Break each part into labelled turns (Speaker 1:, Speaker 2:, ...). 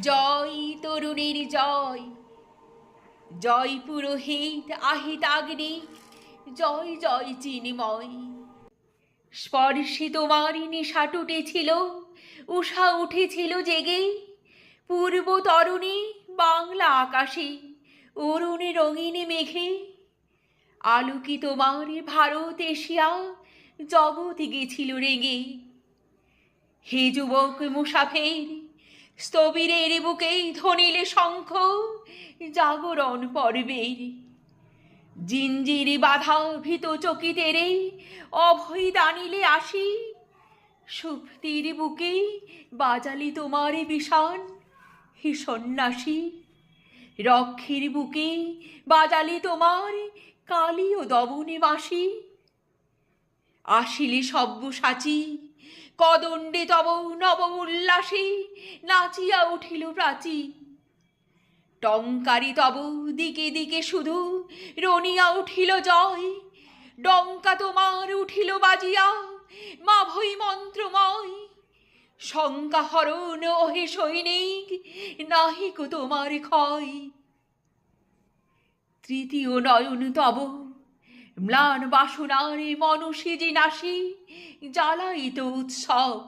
Speaker 1: জয় তরুণের জয়। জয় পুরোহিত আহিত আগ্নিক জয় জয় চিনিময়। স্পর্শে তোমার নিশা টুটেছিল, উষা উঠেছিল জেগে। পূর্ব তরুণী বাংলা আকাশে, অরুণে রঙিনে মেঘে। আলোকি তোমার ভারত এশিয়া জগৎ গেছিল রেগে। হে যুবক মুসাফের স্থবিরের বুকেই ধনিলে শঙ্খ, জাগরণ পর্বের। জিঞ্জিরি বাধা ভীত চকিতেরে অভয় দানিলে আসি। সুপ্তির বুকে বাজালি তোমার বিষাণ হে সন্ন্যাসী। রক্ষের বুকে বাজালি তোমার কালী ও দমনে বাসি আসিলে সব্যসাচী কদণ্ডে তব নব উল্লাসে নাচিয়া উঠিল প্রাচী। টঙ্কারি তব দিকে দিকে শুধু রনিয়া উঠিল জয়। ডঙ্কা তোমার উঠিল বাজিয়া মা ভই মন্ত্রময়। শঙ্কা হরণ, ওহে সৈনিক নাহিক তোমার ক্ষয়। তৃতীয় নয়ন তব ম্লান বাসনার মনুষী জিনাসি জ্বালাইত উৎসব।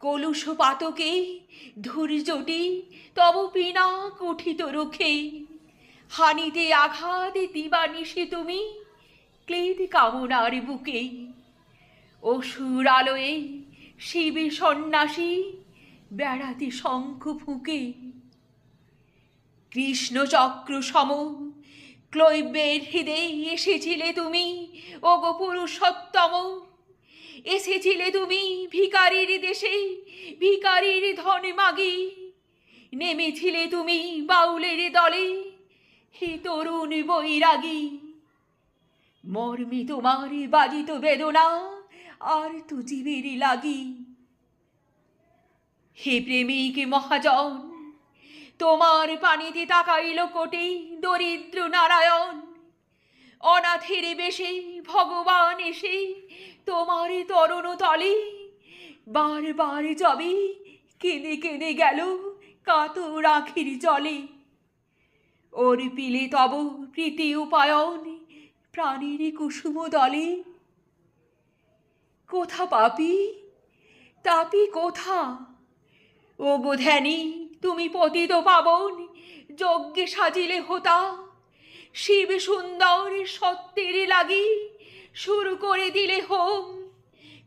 Speaker 1: কলুষ পাতকে ধৈর্যটি তব পিনা কঠিত রুখে। হানিতে আঘাত দিবানিশে তুমি, ক্লেদ কামনার বুকে। অসুর আলোয়ে শিবে সন্ন্যাসী বেড়াতে শঙ্খ ফুঁকে। কৃষ্ণচক্র সম ক্লৈবের হৃদয়ে এসেছিলে তুমি ও গো পুরুষোত্তম। এসেছিলে তুমি ভিকারির দেশে, ভিকারির ধন মাগি। নেমেছিলে তুমি বাউলের দলে, হে তরুণ বৈরাগী। মর্মি তোমার বাজিত বেদনা আর তু জীবের লাগি। হে প্রেমিক মহাজন তোমার পানিতে তাকাইল কোটে দরিদ্র নারায়ণ। অনাথের বেশে ভগবান এসে তোমার তরণ তলে বারবার যাবে কেঁদে কেঁদে গেল কাতর আখির জলে। ওর পিলে তব প্রীতি উপায়ন প্রাণীর কুসুম দলে। কোথা পাপি? তাপি কোথা? ও গো ধ্যানী তুমি পতিত পাবন, যজ্ঞে সাজিলে হোতা। শিব সুন্দর সত্যের লাগি শুরু করে দিলে হোম।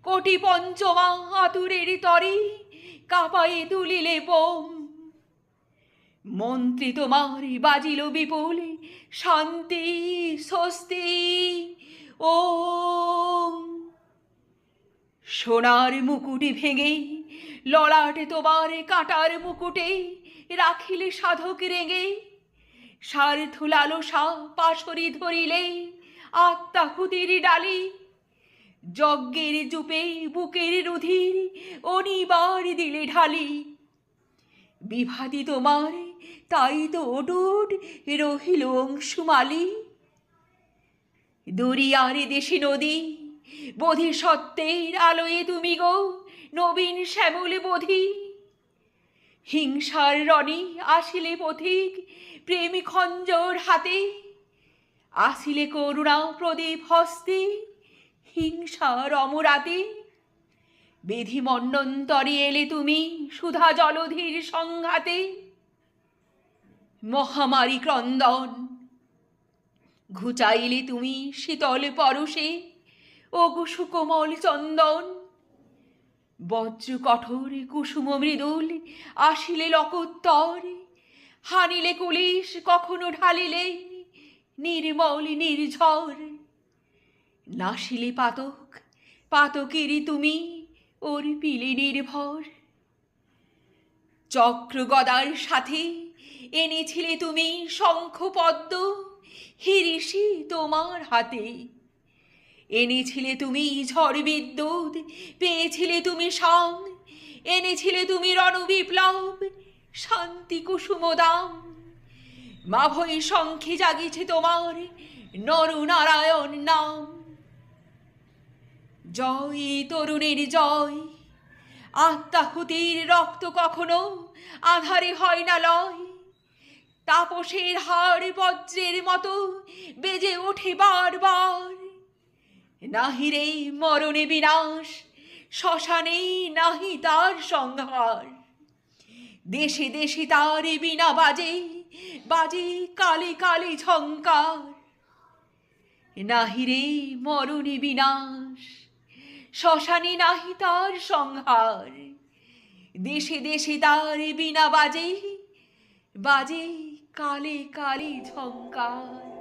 Speaker 1: কোটি পঞ্চমা আতুরের তরে কাপায়ে তুলিলে বোম। মন্ত্রী তোমার বাজিল বিপুল, শান্তি, স্বস্তি ও সোনার মুকুটি ভেঙে ললাটে তোমার কাটার মুকুটে রাখিলে সাধক রেঙে। স্বার্থ লালসা পাশরি ধরিলে আত্মাহুতির ডালি। যজ্ঞের জুপে বুকের রুধির অনিবার দিলে ঢালি। বিভাতি তোমার, তাই তো অটুট রহিল অংশুমালি দরিয়ারে দেশে নদী বোধি সত্যের আলোয়ে তুমি গো। নবীন শ্যামল বধি। হিংসার রণে আসিলে পথিক, প্রেমী খঞ্জর হাতে। আসিলে করুণা প্রদীপ হস্তে, হিংসার অমরাতে। বেধি মন্ডন্তরে এলে তুমি সুধা জলধির সংঘাতে। মহামারী ক্রন্দন, ঘুচাইলে তুমি শীতল পরশে। ও সুকোমল চন্দন বজ্র কঠোরে কুসুম মৃদুল আসিলে লকোত্তর, হানিলে কুলিশ কখনো ঢালিলে নির্মল নির্ঝর। নাসিলে পাতক পাতকেরই তুমি ওর পিলে নির্ভর। চক্র গদার সাথে এনেছিলে তুমি শঙ্খ পদ্ম হিরিষি তোমার হাতে এনেছিলে তুমি ঝড় বিদ্যুৎ, পেয়েছিলে তুমি সং এনেছিলে তুমি রণবিপ্লব, শান্তি কুসুমদাম মা ভই শঙ্খে জাগিছে তোমার নরনারায়ণ নাম। জয় তরুণের জয় আত্মাহুতির রক্ত কখনো আধারে হয় না লয়। তাপসের হাড় বজ্রের মতো বেজে ওঠে বারবার। নাহি মরণে বিনাশ, শ্মশানে নাহি তার সংহার। দেশে দেশে তার বিনা বাজে বাজে কালে কালে ঝঙ্কার। নাহি রে মরণে বিনাশ, শ্মশানে নাহি তার সংহার। দেশে দেশে তার বিনা বাজে বাজে কালে কালে ঝঙ্কার।